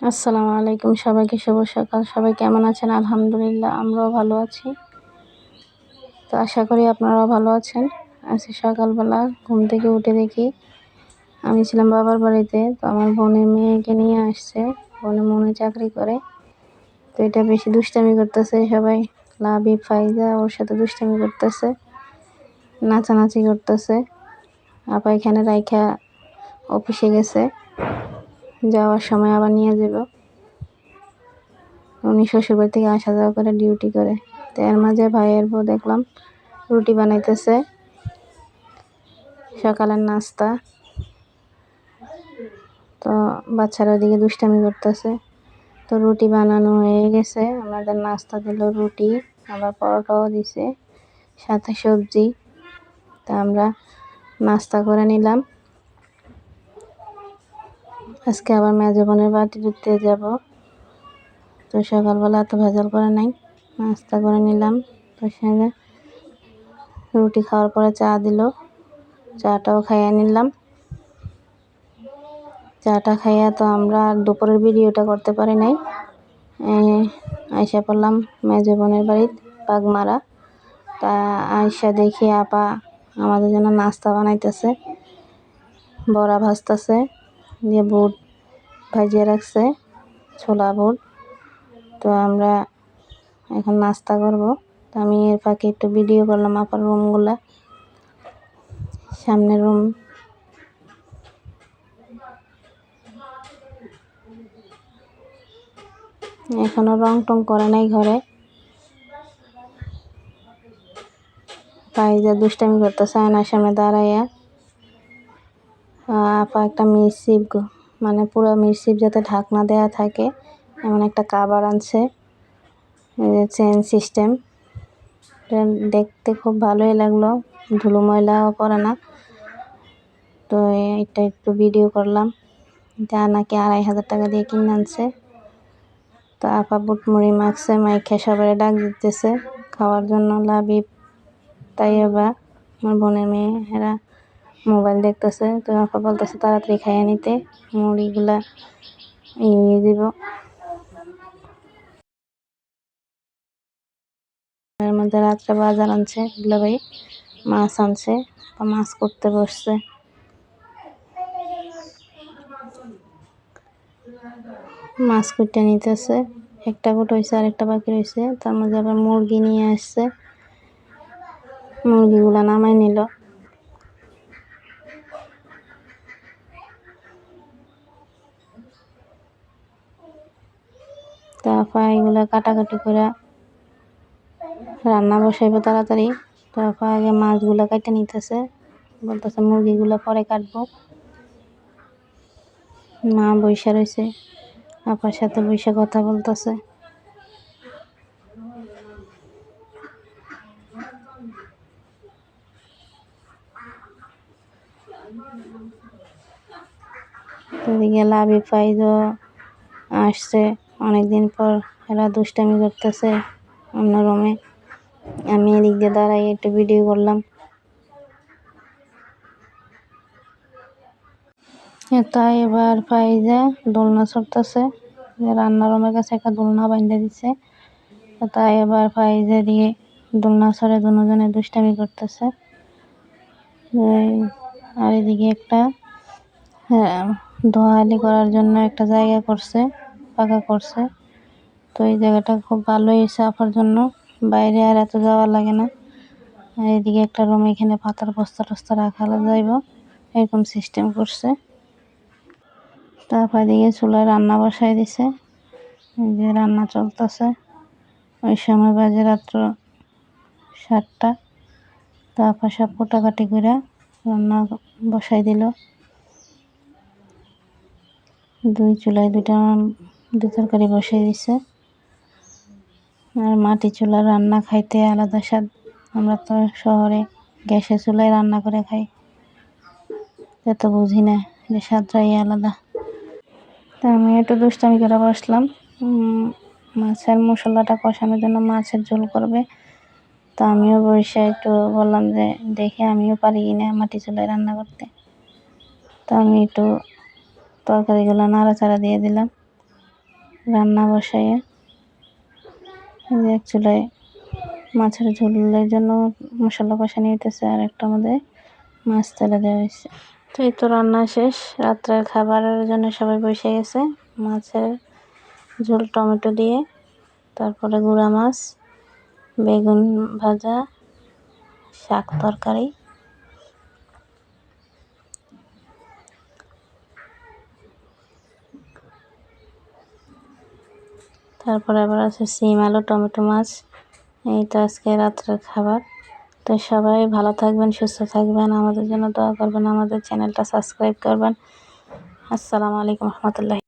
আসসালামু আলাইকুম, সবাইকে শুভ সকাল। সবাই কেমন আছেন? আলহামদুলিল্লাহ, আমরাও ভালো আছি। তো আশা করি আপনারাও ভালো আছেন। আজকে সকালবেলা ঘুম থেকে উঠে দেখি আমি ছিলাম বাবার বাড়িতে, তো আমার বোনের মেয়েকে নিয়ে আসছে। বোনের মনে চাকরি করে। তো এটা বেশি দুষ্টামি করতেছে সবাই। লাভি ফাইজা ওর সাথে দুষ্টামি করতেছে, নাচানাচি করতেছে। আপা এখানে রাইখা অফিসে গেছে। যাওয়ার সময় আবার নিয়ে যাব। উনি শ্বশুরবাড়ি থেকে আসা যাওয়া করে ডিউটি করে। তো এর মাঝে ভাইয়ের বউ দেখলাম রুটি বানাইতেছে। সকালের নাস্তা। তো বাচ্চারা ওদিকে দুষ্টামি করতেছে। তো রুটি বানানো হয়ে গেছে। আমাদের নাস্তা দিল রুটি, আবার পরোটাও দিছে, সাথে সবজি। তা আমরা নাস্তা করে নিলাম। আজকে আবার মেজো বোনের বাড়ি ঢুকতে যাব। তো সকালবেলা এত ভেজাল করে নাই, নাস্তা করে নিলাম তো সঙ্গে। রুটি খাওয়ার পরে চা দিল, চাটাও খাইয়ে নিলাম। চাটা খাইয়া তো আমরা দুপুরের ভিডিওটা করতে পারি নাই। আয়সা পড়লাম মেজো বোনের বাড়ির পাগমারা তা আয়সা দেখি আপা আমাদের জন্য নাস্তা বানাইতেছে, বড়া ভাজতেছে, দিয়ে বুট ভাজিয়ে রাখছে ছোলা বুট তো আমরা এখন নাস্তা করব। তো আমি এর ফাঁকে একটু ভিডিও করলাম আপার রুমগুলা সামনের রুম এখনও রং টং করে নাই ঘরে। পাইজা দুষ্টামি করতেছে, আয়নার সামনে দাঁড়াইয়া। আপা একটা মিরসিপ মানে পুরো মিরসিপ যাতে ঢাকনা দেয়া থাকে, এমন একটা কাবার আনছে চেন সিস্টেম দেখতে খুব ভালোই লাগল, ধুলো ময়লাও করে না। তো এটা একটু ভিডিও করলাম। যা নাকি আড়াই হাজার টাকা দিয়ে কিনে আনছে। তো আপা বুট মুড়ি মাখছে, মাইখা সবাই ডাক দিতেছে, খাওয়ার জন্য লাভি তাই আবার আমার বোনের মেয়ে, এরা মোবাইল দেখতেছে, তো আপা বলতেছে তাড়াতাড়ি খাইয়ে নিতে, মুড়িগুলা ইয়ে দিব। এর মধ্যে রাত্রে বাজার আনছে ভাই? মাছ আনছে মাছ করতে বসছে। মাছ কুটে নিতেছে, একটা কুট হয়েছে আর একটা বাকি রয়েছে তার মধ্যে আবার মুরগি নিয়ে আসছে। মুরগিগুলা নামাই নিল। তারপর এগুলো কাটাকাটি করে রান্না বসাইবো তাড়াতাড়ি। তারপর আগে মাছগুলো কেটে নিতেছে, বলতেছে মুরগিগুলো পরে কাটবো। মা বৈশা রয়েছে আপার সাথে বৈশা কথা বলতেছে। এদিকে লাভি ফাইজও আসছে। অনেকদিন পর এরা দুষ্টামি করতেছে অন্য রুমে। আমি এদিক দিয়ে দাঁড়াই একটু ভিডিও করলাম। তাই এবার ফাইজা দোলনা চড়তেছে রান্নার রুমের কাছে একটা দোলনা বাইন্ধে দিছে। তাই এবার ফাইজা দিয়ে দোলনা ছড়ে দুজনে দুষ্টামি করতেছে। আর এদিকে একটা হ্যাঁ ধোয়ালি করার জন্য একটা জায়গা করছে। পাকা করছে। তো এই জায়গাটা খুব ভালো হয়েছে আপার জন্য। বাইরে আর এত যাওয়া লাগে না। আর এদিকে একটা রুম এখানে পাতার বস্তা টস্তা রাখা যাইব। এরকম সিস্টেম করছে। তারপর এদিকে চুলায় রান্না বসাই দিছে। যে রান্না চলতেছে। ওই সময় বাজে রাত্র সাতটা। তারপর সব কোটাকাটি করে রান্না বসাই দিল। দুই চুলায় দুইটা দু তরকারি বসিয়ে দিছে। আর মাটি চুলার রান্না খাইতে আলাদা স্বাদ। আমরা তো শহরে গ্যাসের চুলায় রান্না করে খাই। এত বুঝি না যে স্বাদটাই আলাদা। তা আমি একটু দুষ্টামি করে বসলাম। মাছের মশলাটা কষানোর জন্য মাছের ঝোল করবে। তো আমিও বসে একটু বললাম যে, দেখে আমিও পারি কিনা মাটি চুলায় রান্না করতে। তো আমি একটু তরকারিগুলো নাড়াচাড়া দিয়ে দিলাম। রান্না বসাইয়ে এক চুলায় মাছের ঝোলের জন্য মশলা কষা নিতেছে আর একটা মধ্যে মাছ তেলে দেওয়া হয়েছে তো এই তো রান্না শেষ, রাত্রের খাবারের জন্য সবাই বসে গেছে, মাছের ঝোল, টমেটো দিয়ে, তারপরে গুঁড়া মাছ, বেগুন ভাজা, শাক তরকারি। তারপরে আবার আছে সিম, আলু, টমেটো মাছ। এই তো আজকে রাত্রের খাবার। তো সবাই ভালো থাকবেন, সুস্থ থাকবেন। আমাদের জন্য দোয়া করবেন, আমাদের চ্যানেলটা সাবস্ক্রাইব করবেন। আসসালামু আলাইকুম রহমতুল্লাহ।